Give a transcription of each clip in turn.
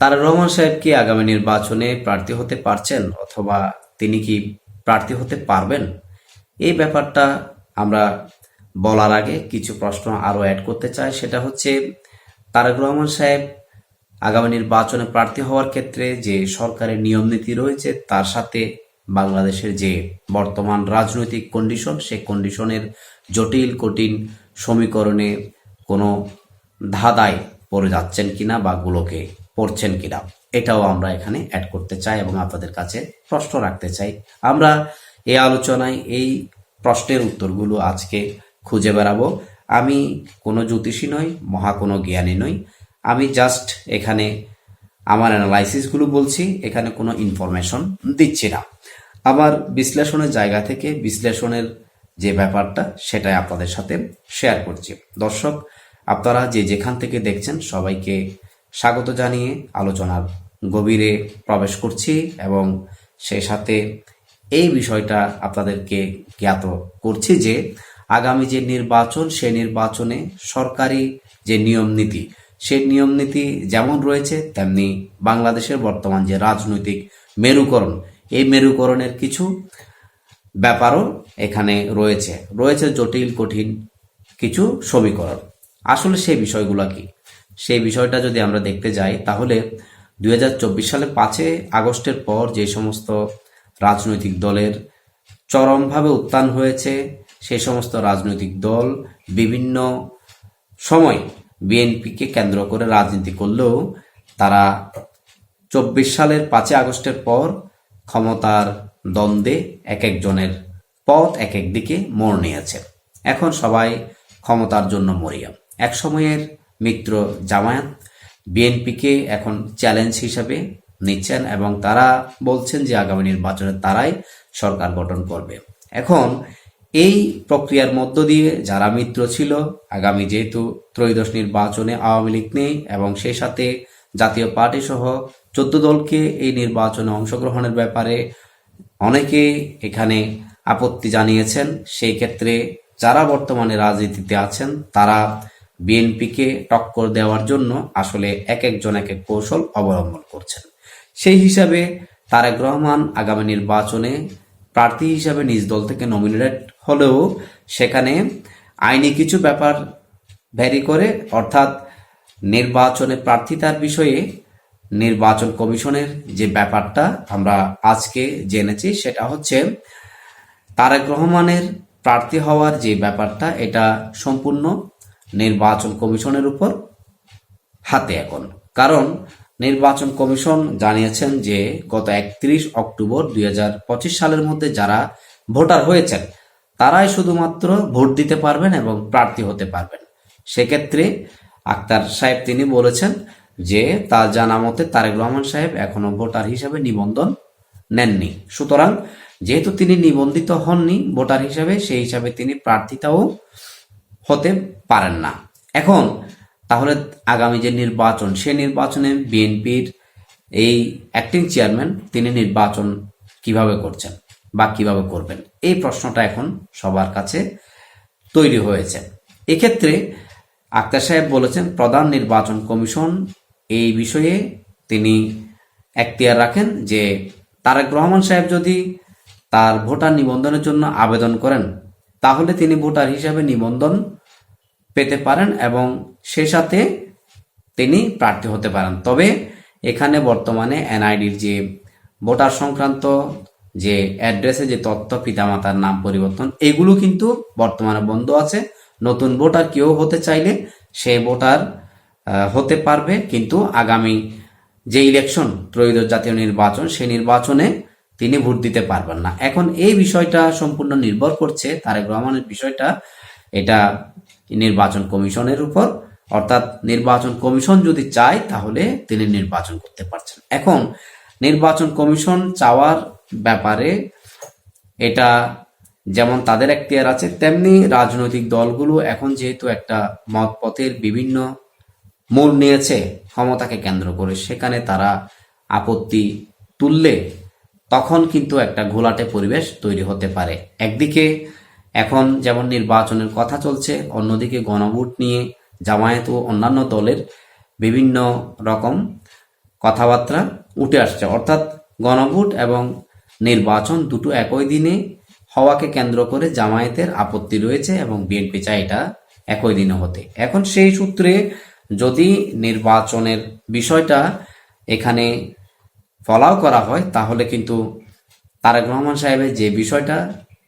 তারেক রহমান সাহেব কি আগামী নির্বাচনে প্রার্থী হতে পারছেন অথবা তিনি কি প্রার্থী হতে পারবেন? এই ব্যাপারটা আমরা বলার আগে কিছু প্রশ্ন আরও অ্যাড করতে চাই। সেটা হচ্ছে, তারেক রহমান সাহেব আগামী নির্বাচনে প্রার্থী হওয়ার ক্ষেত্রে যে সরকারের নিয়ম নীতি রয়েছে, তার সাথে বাংলাদেশের যে বর্তমান রাজনৈতিক কন্ডিশন সে কন্ডিশনের জটিল, কঠিন সমীকরণে কোনো ধাঁধায় পড়ে যাচ্ছেন কিনা বা গুলোকে পড়ছেন কিনা, এটাও আমরা এখানে অ্যাড করতে চাই এবং আপনাদের কাছে প্রশ্ন রাখতে চাই। আমরা এই আলোচনায় এই প্রশ্নের উত্তরগুলো আজকে খুঁজে বেড়াবো। আমি কোনো জ্যোতিষী নই, মহা কোনো জ্ঞানী নই। আমি জাস্ট এখানে আমার অ্যানালাইসিসগুলো বলছি, এখানে কোনো ইনফরমেশন দিচ্ছি না। আমার বিশ্লেষণের জায়গা থেকে বিশ্লেষণের যে ব্যাপারটা, সেটাই আপনাদের সাথে শেয়ার করছি। দর্শক আপনারা যে যেখান থেকে দেখছেন সবাইকে স্বাগত জানিয়ে আলোচনার গভীরে প্রবেশ করছি এবং সেই সাথে এই বিষয়টা আপনাদেরকে জ্ঞাত করছি যে আগামী যে নির্বাচন, সে নির্বাচনে সরকারি যে নিয়ম নীতি সেই নিয়ম নীতি যেমন রয়েছে, তেমনি বাংলাদেশের বর্তমান যে রাজনৈতিক মেরুকরণ, এই মেরুকরণের কিছু ব্যাপারও এখানে রয়েছে। রয়েছে জটিল, কঠিন কিছু সমীকরণ। আসলে সেই বিষয়গুলো কি? সেই বিষয়টা যদি আমরা দেখতে যাই, তাহলে দুই হাজার চব্বিশ সালে পাঁচে আগস্টের পর যে সমস্ত রাজনৈতিক দলের চরমভাবে উত্থান হয়েছে, সেই সমস্ত রাজনৈতিক দল বিভিন্ন সময় বিএনপিকে কেন্দ্র করে রাজনীতি করলেও তারা চব্বিশ সালের পাঁচই আগস্টের পর ক্ষমতার দ্বন্দ্বে এক একজনের পথ এক এক দিকে মোড় নিয়েছে। এখন সবাই ক্ষমতার জন্য মরিয়া। এক সময়ের মিত্র জামায়াত, বিএনপিকে এখন চ্যালেঞ্জ হিসাবে নিচ্ছেন এবং তারা বলছেন যে আগামী নির্বাচনে তারাই সরকার গঠন করবে। এখন এই প্রক্রিয়ার মধ্য দিয়ে যারা মিত্র ছিল, আগামী যেহেতু ত্রয়োদশ নির্বাচনে আওয়ামী লীগ নেই এবং সেই সাথে জাতীয় পার্টি সহ চোদ্দ দলকে এই নির্বাচনে অংশগ্রহণের ব্যাপারে অনেকে এখানে আপত্তি জানিয়েছেন, সেই ক্ষেত্রে যারা বর্তমানে রাজনীতিতে আছেন, তারা বিএনপিকে টক্কর দেওয়ার জন্য আসলে এক একজন এক এক কৌশল অবলম্বন করছেন। সেই হিসাবে তারেক রহমান আগামী নির্বাচনে প্রার্থী হিসাবে নিজ দল থেকে নমিনেটেড হলেও সেখানে আইনি কিছু ব্যাপার ভ্যারি করে, অর্থাৎ নির্বাচনে প্রার্থিতার বিষয়ে নির্বাচন কমিশনের যে ব্যাপারটা আমরা আজকে জেনেছি সেটা হচ্ছে তারেক রহমানের প্রার্থী হওয়ার যে ব্যাপারটা, এটা সম্পূর্ণ নির্বাচন কমিশনের উপর হাতে এখন। কারণ নির্বাচন কমিশন জানিয়েছেন যে গত একত্রিশ অক্টোবর দুই হাজার পঁচিশ সালের মধ্যে যারা ভোটার হয়েছেন, তারাই শুধুমাত্র ভোট দিতে পারবেন এবং প্রার্থী হতে পারবেন। সেক্ষেত্রে আক্তার সাহেব তিনি বলেছেন যে তার জানা মতে তারেক রহমান সাহেব এখনও ভোটার হিসেবে নিবন্ধন নেননি। সুতরাং যেহেতু তিনি নিবন্ধিত হননি ভোটার হিসাবে, সেই হিসাবে তিনি প্রার্থিতাও হতে পারেন না। এখন, তাহলে আগামী যে নির্বাচন সে নির্বাচনে বিএনপির এই অ্যাক্টিং চেয়ারম্যান তিনি নির্বাচন কীভাবে করছেন বা কীভাবে করবেন, এই প্রশ্নটা এখন সবার কাছে তৈরি হয়েছে। এক্ষেত্রে আক্তার সাহেব বলেছেন, প্রধান নির্বাচন কমিশন এই বিষয়ে তিনি এখতিয়ার রাখেন যে তারেক রহমান সাহেব যদি তার ভোটার নিবন্ধনের জন্য আবেদন করেন তাহলে তিনি ভোটার হিসাবে নিবন্ধন পেতে পারেন এবং সে সাথে তিনি প্রার্থী হতে পারেন। তবে এখানে বর্তমানে এনআইডির যে ভোটার সংক্রান্ত যে অ্যাড্রেসে যে তথ্য, পিতামাতার নাম, পরিবর্তন, এগুলো কিন্তু বর্তমানে বন্ধ আছে। নতুন ভোটার কেউ হতে চাইলে সে ভোটার হতে পারবে। কিন্তু আগামী যে ইলেকশন, ত্রয়োদশ জাতীয় নির্বাচন, সেই নির্বাচনে তিনি ভোট দিতে পারবেন না। এখন এই বিষয়টা সম্পূর্ণ নির্ভর করছে তারেক রহমানের বিষয়টা। এটা নির্বাচন কমিশনের উপর। অর্থাৎ নির্বাচন কমিশন যদি চায়, তাহলে তিনি নির্বাচন করতে পারছেন। এখন নির্বাচন কমিশন চাওয়ার ব্যাপারে এটা যেমন তাদের এখতিয়ার আছে, তেমনি রাজনৈতিক দলগুলো এখন যেহেতু একটা মত পথের বিভিন্ন মোড় নিয়েছে, ক্ষমতাকে কেন্দ্র করে সেখানে তারা আপত্তি তুললে তখন কিন্তু একটা ঘোলাটে পরিবেশ তৈরি হতে পারে। একদিকে এখন যেমন নির্বাচনের কথা চলছে, অন্যদিকে গণভোট নিয়ে জামায়াত ও অন্যান্য দলের বিভিন্ন রকম কথাবার্তা উঠে আসছে। অর্থাৎ গণভোট এবং নির্বাচন দুটো একই দিনে হওয়াকে কেন্দ্র করে জামায়াতের আপত্তি রয়েছে এবং বিএনপি চায় এটা একই দিনে হতে। এখন সেই সূত্রে যদি নির্বাচনের বিষয়টা এখানে ফলাও করা হয়, তাহলে কিন্তু তারেক রহমান সাহেবের যে বিষয়টা,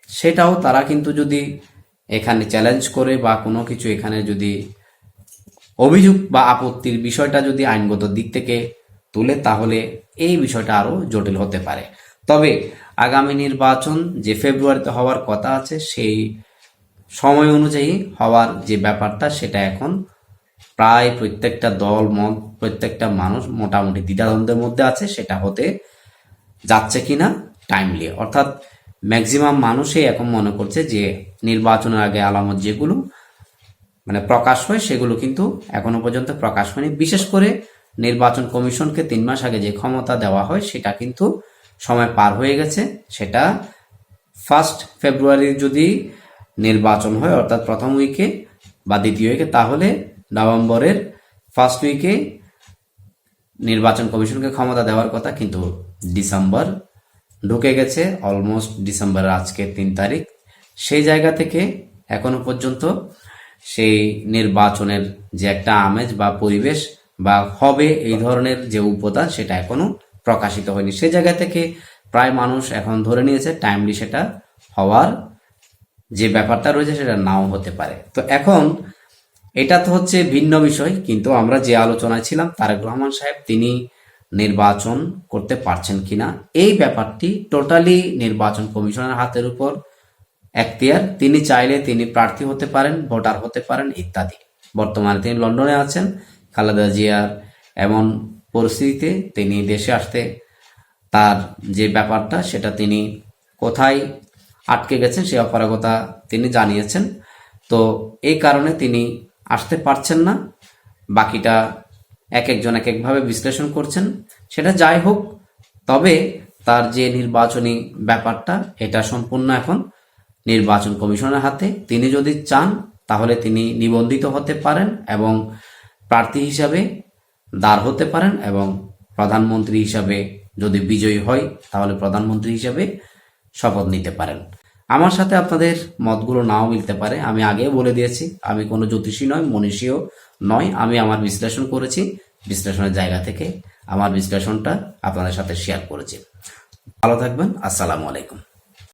সেটাও তারা কিন্তু যদি এখানে চ্যালেঞ্জ করে বা কোনো কিছু এখানে যদি অভিযোগ বা আপত্তির বিষয়টা যদি আইনগত দিক থেকে তুলে, তাহলে এই বিষয়টা আরও জটিল হতে পারে। তবে আগামী নির্বাচন যে ফেব্রুয়ারিতে হওয়ার কথা আছে, সেই সময় অনুযায়ী হওয়ার যে ব্যাপারটা, সেটা এখন প্রায় প্রত্যেকটা দল, মত, প্রত্যেকটা মানুষ মোটামুটি দ্বিধাদ্বন্দ্বের মধ্যে আছে, সেটা হতে যাচ্ছে কিনা টাইমলি অর্থাৎ ম্যাক্সিমাম মানুষই এখন মনে করছে যে নির্বাচনের আগে আলামত যেগুলো মানে প্রকাশ হয়, সেগুলো কিন্তু এখনও পর্যন্ত প্রকাশ হয়নি। বিশেষ করে নির্বাচন কমিশনকে তিন মাস আগে যে ক্ষমতা দেওয়া হয়, সেটা কিন্তু সময় পার হয়ে গেছে। সেটা ফার্স্ট ফেব্রুয়ারি যদি নির্বাচন হয়, অর্থাৎ প্রথম উইকে বা দ্বিতীয় উইকে তাহলে নভেম্বরের ফার্স্ট উইকে নির্বাচন কমিশনকে ক্ষমতা দেওয়ার কথা কিন্তু ডিসেম্বর ঢুকে গেছে অলমোস্ট ডিসেম্বরের আজকে তিন তারিখ। সেই জায়গা থেকে এখনও পর্যন্ত সেই নির্বাচনের যে একটা আমেজ বা পরিবেশ বা হবে এই ধরনের যে উপদান সেটা এখনও প্রকাশিত হয়নি। সেই জায়গা থেকে প্রায় মানুষ এখন ধরে নিয়েছে টাইমলি সেটা হওয়ার যে ব্যাপারটা রয়েছে সেটা নাও হতে পারে। তো এখন এটা তো হচ্ছে ভিন্ন বিষয়, কিন্তু আমরা যে আলোচনায় ছিলাম, তারেক রহমান সাহেব তিনি নির্বাচন করতে পারছেন কিনা, এই ব্যাপারটি টোটালি নির্বাচন কমিশনের হাতের উপর এখতিয়ার। তিনি চাইলে তিনি প্রার্থী হতে পারেন, ভোটার হতে পারেন, ইত্যাদি। বর্তমানে তিনি লন্ডনে আছেন, খালেদা জিয়ার এমন পরিস্থিতিতে তিনি দেশে আসতে, তার যে ব্যাপারটা, সেটা তিনি কোথায় আটকে গেছেন, সে অপারগতা তিনি জানিয়েছেন। তো এই কারণে তিনি আসতে পারছেন না। বাকিটা এক একজন এক একভাবে বিশ্লেষণ করছেন। সেটা যাই হোক, তবে তার যে নির্বাচনী ব্যাপারটা, এটা সম্পূর্ণ এখন নির্বাচন কমিশনের হাতে। তিনি যদি চান, তাহলে তিনি নিবন্ধিত হতে পারেন এবং প্রার্থী হিসাবে দাঁড় হতে পারেন এবং প্রধানমন্ত্রী হিসাবে যদি বিজয়ী হয়, তাহলে প্রধানমন্ত্রী হিসাবে শপথ নিতে পারেন। আমার সাথে আপনাদের মতগুলো নাও মিলতে পারে। আমি আগে বলে দিয়েছি, আমি কোনো জ্যোতিষী নয় মনীষীও নয় আমি আমার বিশ্লেষণ করেছি, বিশ্লেষণের জায়গা থেকে আমার বিশ্লেষণটা আপনাদের সাথে শেয়ার করেছি। ভালো থাকবেন, আসসালামু আলাইকুম।